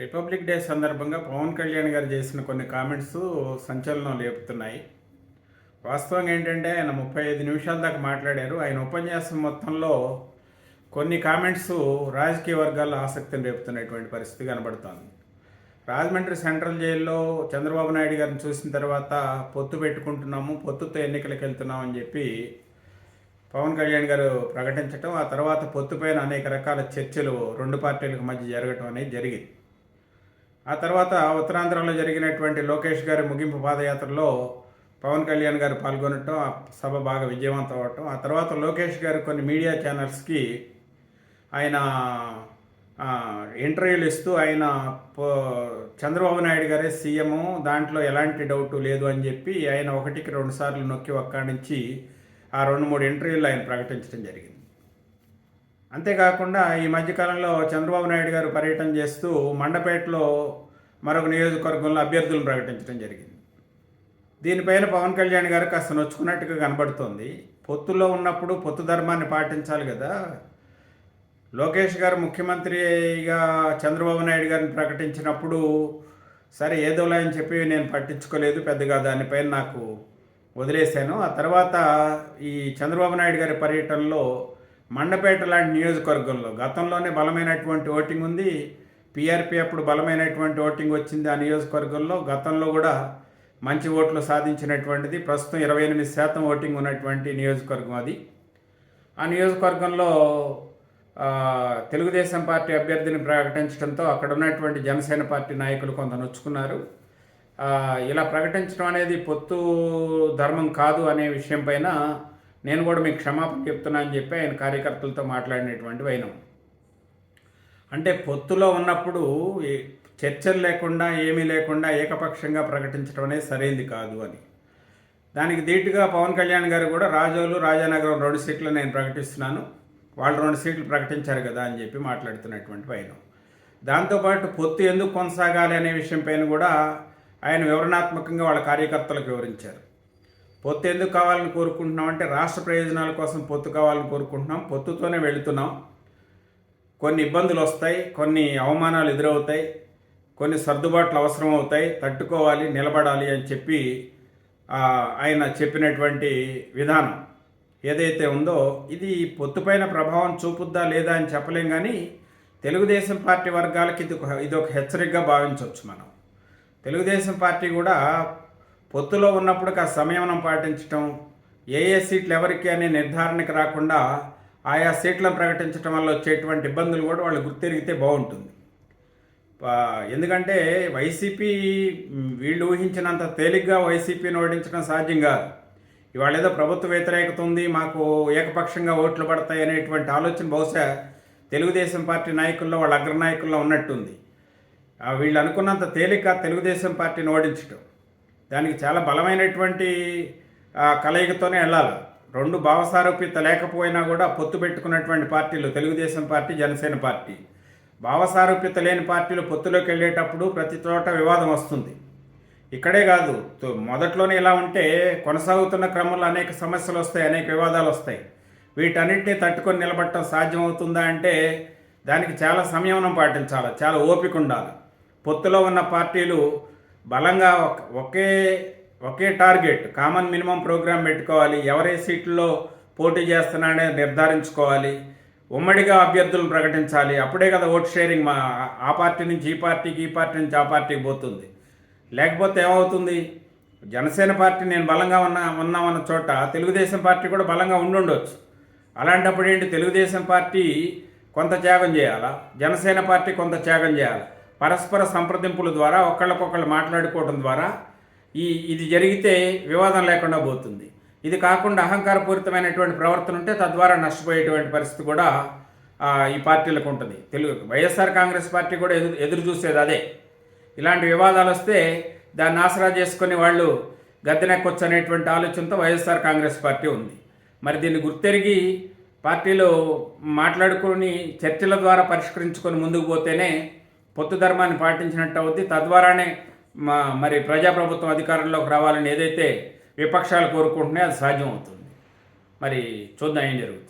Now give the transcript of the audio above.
Republic day సందర్భంగా పవన్ కళ్యాణ్ గారు చేసిన కొన్ని కామెంట్స్ సంచలనం లేపుతున్నాయి. వాస్తవంగా ఏంటంటే ఆయన ముప్పై ఐదు నిమిషాల దాకా మాట్లాడారు. ఆయన ఉపన్యాసం మొత్తంలో కొన్ని కామెంట్స్ రాజకీయ వర్గాల్లో ఆసక్తిని రేపుతున్నటువంటి పరిస్థితి కనబడుతోంది. రాజమండ్రి సెంట్రల్ జైల్లో చంద్రబాబు నాయుడు గారిని చూసిన తర్వాత పొత్తు పెట్టుకుంటున్నాము పొత్తుతో ఎన్నికలకు వెళ్తున్నాం అని చెప్పి పవన్ కళ్యాణ్ గారు ప్రకటించడం ఆ తర్వాత పొత్తుపైన అనేక రకాల చర్చలు రెండు పార్టీలకు మధ్య జరగటం అనేది జరిగింది. ఆ తర్వాత ఉత్తరాంధ్రలో జరిగినటువంటి లోకేష్ గారి ముగింపు పాదయాత్రలో పవన్ కళ్యాణ్ గారు పాల్గొనటం ఆ సభ బాగా విజయవంతం అవటం ఆ తర్వాత లోకేష్ గారు కొన్ని మీడియా ఛానల్స్కి ఆయన ఇంటర్వ్యూలు ఇస్తూ ఆయన పో- చంద్రబాబు నాయుడు గారే సీఎం దాంట్లో ఎలాంటి డౌట్ లేదు అని చెప్పి ఆయన ఒకటికి రెండు సార్లు నొక్కి ఒక్కడి నుంచి ఆ రెండు మూడు ఇంటర్వ్యూలు ఆయన ప్రకటించడం జరిగింది. అంతేకాకుండా ఈ మధ్యకాలంలో చంద్రబాబు నాయుడు గారు పర్యటన చేస్తూ మండపేటలో మరొక నియోజకవర్గంలో అభ్యర్థులను ప్రకటించడం జరిగింది. దీనిపైన పవన్ కళ్యాణ్ గారు కాస్త నొచ్చుకున్నట్టుగా కనబడుతోంది. పొత్తులో ఉన్నప్పుడు పొత్తు ధర్మాన్ని పాటించాలి కదా. లోకేష్ గారు ముఖ్యమంత్రిగా చంద్రబాబు నాయుడు గారిని ప్రకటించినప్పుడు సరే ఏదోలా అని చెప్పి నేను పట్టించుకోలేదు పెద్దగా దానిపైన నాకు వదిలేశాను. ఆ తర్వాత ఈ చంద్రబాబు నాయుడు గారి పర్యటనలో మండపేట లాంటి నియోజకవర్గంలో గతంలోనే బలమైనటువంటి ఓటింగ్ ఉంది. పీఆర్పీ అప్పుడు బలమైనటువంటి ఓటింగ్ వచ్చింది ఆ నియోజకవర్గంలో. గతంలో కూడా మంచి ఓట్లు సాధించినటువంటిది. ప్రస్తుతం ఇరవై ఎనిమిది శాతం ఓటింగ్ ఉన్నటువంటి నియోజకవర్గం అది. ఆ నియోజకవర్గంలో తెలుగుదేశం పార్టీ అభ్యర్థిని ప్రకటించడంతో అక్కడ ఉన్నటువంటి జనసేన పార్టీ నాయకులు కొంత నొచ్చుకున్నారు. ఇలా ప్రకటించడం అనేది పొత్తు ధర్మం కాదు అనే విషయం పైన నేను కూడా మీకు క్షమాపణ చెప్తున్నా అని చెప్పి ఆయన కార్యకర్తలతో మాట్లాడినటువంటి వైనం. అంటే పొత్తులో ఉన్నప్పుడు ఈ చర్చలు లేకుండా ఏమీ లేకుండా ఏకపక్షంగా ప్రకటించడం అనేది సరైంది కాదు అని. దానికి ధీటుగా పవన్ కళ్యాణ్ గారు కూడా రాజోలు రాజానగరం రెండు సీట్లు నేను ప్రకటిస్తున్నాను వాళ్ళు రెండు సీట్లు ప్రకటించారు కదా అని చెప్పి మాట్లాడుతున్నటువంటి పైన దాంతోపాటు పొత్తు ఎందుకు కొనసాగాలి అనే విషయం పైన కూడా ఆయన వివరణాత్మకంగా వాళ్ళ కార్యకర్తలకు వివరించారు. పొత్తు ఎందుకు కావాలని కోరుకుంటున్నాం అంటే రాష్ట్ర ప్రయోజనాల కోసం పొత్తు కావాలని కోరుకుంటున్నాం. పొత్తుతోనే వెళుతున్నాం. కొన్ని ఇబ్బందులు వస్తాయి కొన్ని అవమానాలు ఎదురవుతాయి కొన్ని సర్దుబాట్లు అవసరం అవుతాయి తట్టుకోవాలి నిలబడాలి అని చెప్పి ఆయన చెప్పినటువంటి విధానం ఏదైతే ఉందో ఇది పొత్తుపైన ప్రభావం చూపుద్దా లేదా అని చెప్పలేం కానీ తెలుగుదేశం పార్టీ వర్గాలకి ఇది ఇది ఒక హెచ్చరికగా భావించవచ్చు మనం. తెలుగుదేశం పార్టీ కూడా పొత్తులో ఉన్నప్పుడు కాస్త సంయమనం పాటించటం ఏ ఏ సీట్లు ఎవరికి అనే నిర్ధారణకు రాకుండా ఆయా సీట్లను ప్రకటించడం వల్ల వచ్చేటువంటి ఇబ్బందులు కూడా వాళ్ళు గుర్తెరిగితే బాగుంటుంది. ఎందుకంటే వైసీపీ వీళ్ళు ఊహించినంత తేలిగ్గా వైసీపీని ఓడించడం సాధ్యం కాదు. ఇవాళ ఏదో ప్రభుత్వ వ్యతిరేకత ఉంది మాకు ఏకపక్షంగా ఓట్లు పడతాయి అనేటువంటి ఆలోచన బహుశా తెలుగుదేశం పార్టీ నాయకుల్లో వాళ్ళ అగ్రనాయకుల్లో ఉన్నట్టుంది. వీళ్ళు అనుకున్నంత తేలిక తెలుగుదేశం పార్టీని ఓడించడం దానికి చాలా బలమైనటువంటి కలయికతోనే వెళ్ళాలి. రెండు భావసారూప్యత లేకపోయినా కూడా పొత్తు పెట్టుకున్నటువంటి పార్టీలు తెలుగుదేశం పార్టీ జనసేన పార్టీ. భావసారూప్యత లేని పార్టీలు పొత్తులోకి వెళ్ళేటప్పుడు ప్రతి చోట వివాదం వస్తుంది. ఇక్కడే కాదు మొదట్లోనే ఇలా ఉంటే కొనసాగుతున్న క్రమంలో అనేక సమస్యలు వస్తాయి అనేక వివాదాలు వస్తాయి. వీటన్నిటిని తట్టుకొని నిలబడటం సాధ్యమవుతుందా అంటే దానికి చాలా సంయమనం పాటించాలి చాలా ఓపిక ఉండాలి. పొత్తులో ఉన్న పార్టీలు బలంగా ఒక- ఒకే ఒకే టార్గెట్ కామన్ మినిమం ప్రోగ్రామ్ పెట్టుకోవాలి ఎవరే సీట్లలో పోటీ చేస్తున్నాడో నిర్ధారించుకోవాలి ఉమ్మడిగా అభ్యర్థులు ప్రకటించాలి. అప్పుడే కదా ఓట్ షేరింగ్ మా ఆ పార్టీ నుంచి ఈ పార్టీకి ఈ పార్టీ నుంచి ఆ పార్టీకి పోతుంది. లేకపోతే ఏమవుతుంది? జనసేన పార్టీ నేను బలంగా ఉన్నా ఉన్నామన్న చోట తెలుగుదేశం పార్టీ కూడా బలంగా ఉండుండొచ్చు. అలాంటప్పుడు ఏంటి? తెలుగుదేశం పార్టీ కొంత త్యాగం చేయాలా? జనసేన పార్టీ కొంత త్యాగం చేయాలి? పరస్పర సంప్రదింపుల ద్వారా ఒకళ్ళకొకళ్ళు మాట్లాడుకోవడం ద్వారా ఈ ఇది జరిగితే వివాదం లేకుండా పోతుంది. ఇది కాకుండా అహంకారపూరితమైనటువంటి ప్రవర్తన ఉంటే తద్వారా నష్టపోయేటువంటి పరిస్థితి కూడా ఈ పార్టీలకు ఉంటుంది. తెలుగు వైఎస్ఆర్ కాంగ్రెస్ పార్టీ కూడా ఎదురు ఎదురు చూసేది అదే. ఇలాంటి వివాదాలు వస్తే దాన్ని ఆసరా చేసుకుని వాళ్ళు గద్దెనెక్కొచ్చు అనేటువంటి ఆలోచనతో వైఎస్ఆర్ కాంగ్రెస్ పార్టీ ఉంది. మరి దీన్ని గుర్తెరిగి పార్టీలో మాట్లాడుకొని చర్చల ద్వారా పరిష్కరించుకొని ముందుకు పోతేనే పొత్తు ధర్మాన్ని పాటించినట్టు అవుద్ది. తద్వారానే మా మరి ప్రజాప్రభుత్వం అధికారంలోకి రావాలని ఏదైతే విపక్షాలు కోరుకుంటున్నాయో అది సాధ్యం అవుతుంది. మరి చూద్దాం ఏం జరుగుతుంది.